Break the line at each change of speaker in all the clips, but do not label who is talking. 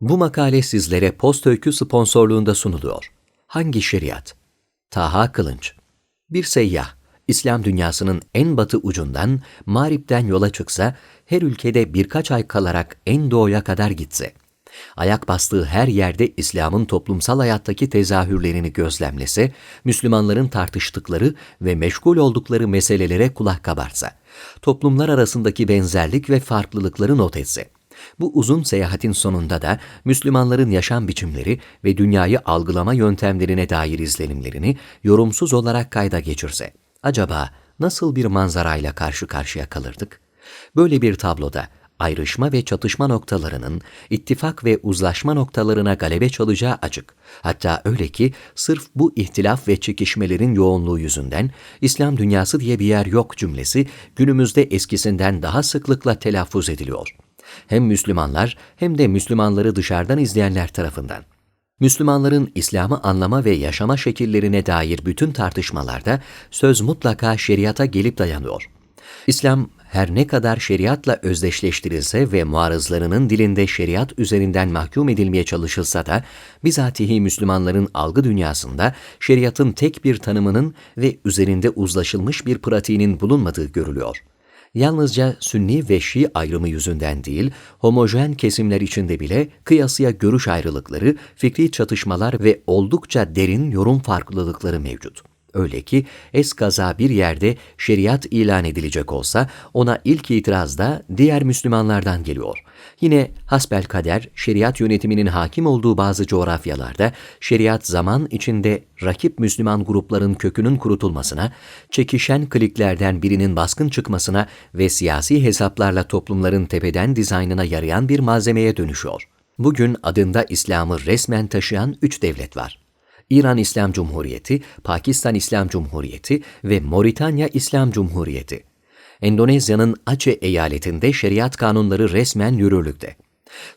Bu makale sizlere Post Öykü sponsorluğunda sunuluyor. Hangi şeriat? Taha Kılınç Bir seyyah, İslam dünyasının en batı ucundan, Mağrip'ten yola çıksa, her ülkede birkaç ay kalarak en doğuya kadar gitse, ayak bastığı her yerde İslam'ın toplumsal hayattaki tezahürlerini gözlemlese, Müslümanların tartıştıkları ve meşgul oldukları meselelere kulak kabarsa, toplumlar arasındaki benzerlik ve farklılıkları not etse, bu uzun seyahatin sonunda da Müslümanların yaşam biçimleri ve dünyayı algılama yöntemlerine dair izlenimlerini yorumsuz olarak kayda geçirse, acaba nasıl bir manzarayla karşı karşıya kalırdık? Böyle bir tabloda ayrışma ve çatışma noktalarının ittifak ve uzlaşma noktalarına galebe çalacağı açık. Hatta öyle ki sırf bu ihtilaf ve çekişmelerin yoğunluğu yüzünden İslam dünyası diye bir yer yok cümlesi günümüzde eskisinden daha sıklıkla telaffuz ediliyor. Hem Müslümanlar hem de Müslümanları dışarıdan izleyenler tarafından. Müslümanların İslam'ı anlama ve yaşama şekillerine dair bütün tartışmalarda söz mutlaka şeriata gelip dayanıyor. İslam her ne kadar şeriatla özdeşleştirilse ve muarızlarının dilinde şeriat üzerinden mahkum edilmeye çalışılsa da, bizatihi Müslümanların algı dünyasında şeriatın tek bir tanımının ve üzerinde uzlaşılmış bir pratiğinin bulunmadığı görülüyor. Yalnızca Sünni ve Şii ayrımı yüzünden değil, homojen kesimler içinde bile kıyasıya görüş ayrılıkları, fikri çatışmalar ve oldukça derin yorum farklılıkları mevcut. Öyle ki eskaza bir yerde şeriat ilan edilecek olsa ona ilk itiraz da diğer Müslümanlardan geliyor. Yine hasbel kader şeriat yönetiminin hakim olduğu bazı coğrafyalarda şeriat zaman içinde rakip Müslüman grupların kökünün kurutulmasına, çekişen kliklerden birinin baskın çıkmasına ve siyasi hesaplarla toplumların tepeden dizaynına yarayan bir malzemeye dönüşüyor. Bugün adında İslam'ı resmen taşıyan üç devlet var. İran İslam Cumhuriyeti, Pakistan İslam Cumhuriyeti ve Moritanya İslam Cumhuriyeti. Endonezya'nın Aceh eyaletinde şeriat kanunları resmen yürürlükte.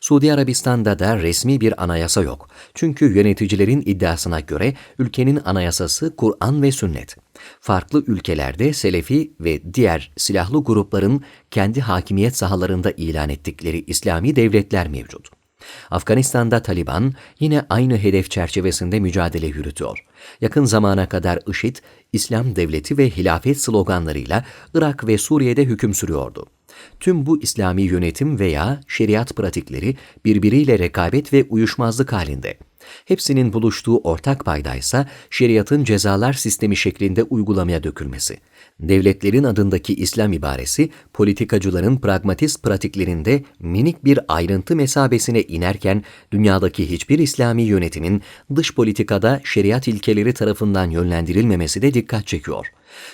Suudi Arabistan'da da resmi bir anayasa yok. Çünkü yöneticilerin iddiasına göre ülkenin anayasası Kur'an ve sünnet. Farklı ülkelerde Selefi ve diğer silahlı grupların kendi hakimiyet sahalarında ilan ettikleri İslami devletler mevcut. Afganistan'da Taliban yine aynı hedef çerçevesinde mücadele yürütüyor. Yakın zamana kadar IŞİD, İslam devleti ve hilafet sloganlarıyla Irak ve Suriye'de hüküm sürüyordu. Tüm bu İslami yönetim veya şeriat pratikleri birbiriyle rekabet ve uyuşmazlık halinde. Hepsinin buluştuğu ortak paydaysa şeriatın cezalar sistemi şeklinde uygulamaya dökülmesi. Devletlerin adındaki İslam ibaresi, politikacıların pragmatist pratiklerinde minik bir ayrıntı mesabesine inerken, dünyadaki hiçbir İslami yönetimin dış politikada şeriat ilkeleri tarafından yönlendirilmemesi de dikkat çekiyor.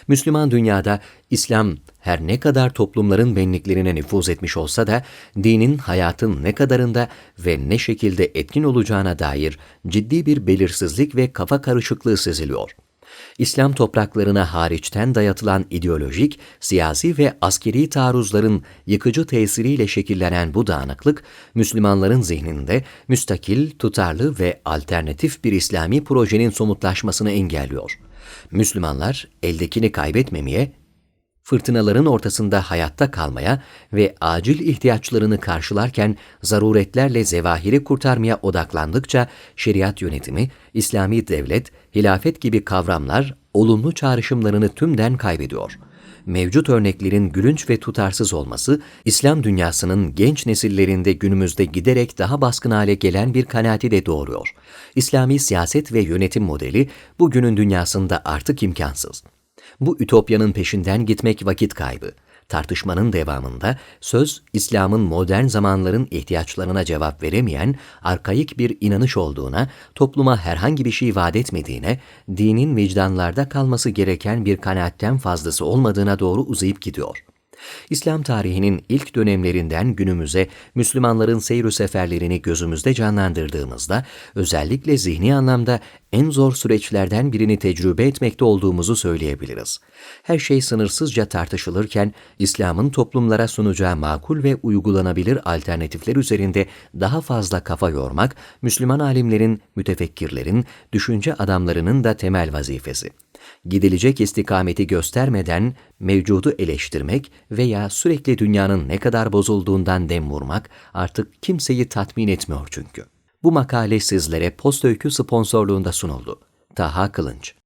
Müslüman dünyada İslam her ne kadar toplumların benliklerine nüfuz etmiş olsa da dinin hayatın ne kadarında ve ne şekilde etkin olacağına dair ciddi bir belirsizlik ve kafa karışıklığı seziliyor. İslam topraklarına hariçten dayatılan ideolojik, siyasi ve askeri taarruzların yıkıcı tesiriyle şekillenen bu dağınıklık, Müslümanların zihninde müstakil, tutarlı ve alternatif bir İslami projenin somutlaşmasını engelliyor. Müslümanlar eldekini kaybetmemeye, fırtınaların ortasında hayatta kalmaya ve acil ihtiyaçlarını karşılarken zaruretlerle zevahiri kurtarmaya odaklandıkça şeriat yönetimi, İslami devlet, hilafet gibi kavramlar olumlu çağrışımlarını tümden kaybediyor. Mevcut örneklerin gülünç ve tutarsız olması, İslam dünyasının genç nesillerinde günümüzde giderek daha baskın hale gelen bir kanaati de doğuruyor. İslami siyaset ve yönetim modeli bugünün dünyasında artık imkansız. Bu ütopyanın peşinden gitmek vakit kaybı. Tartışmanın devamında söz İslam'ın modern zamanların ihtiyaçlarına cevap veremeyen arkaik bir inanış olduğuna, topluma herhangi bir şey vaat etmediğine, dinin vicdanlarda kalması gereken bir kanaatten fazlası olmadığına doğru uzayıp gidiyor. İslam tarihinin ilk dönemlerinden günümüze Müslümanların seyir seferlerini gözümüzde canlandırdığımızda özellikle zihni anlamda en zor süreçlerden birini tecrübe etmekte olduğumuzu söyleyebiliriz. Her şey sınırsızca tartışılırken İslam'ın toplumlara sunacağı makul ve uygulanabilir alternatifler üzerinde daha fazla kafa yormak Müslüman alimlerin, mütefekkirlerin, düşünce adamlarının da temel vazifesi. Gidilecek istikameti göstermeden mevcudu eleştirmek veya sürekli dünyanın ne kadar bozulduğundan dem vurmak artık kimseyi tatmin etmiyor çünkü. Bu makale sizlere Post Öykü sponsorluğunda sunuldu. Taha Kılınç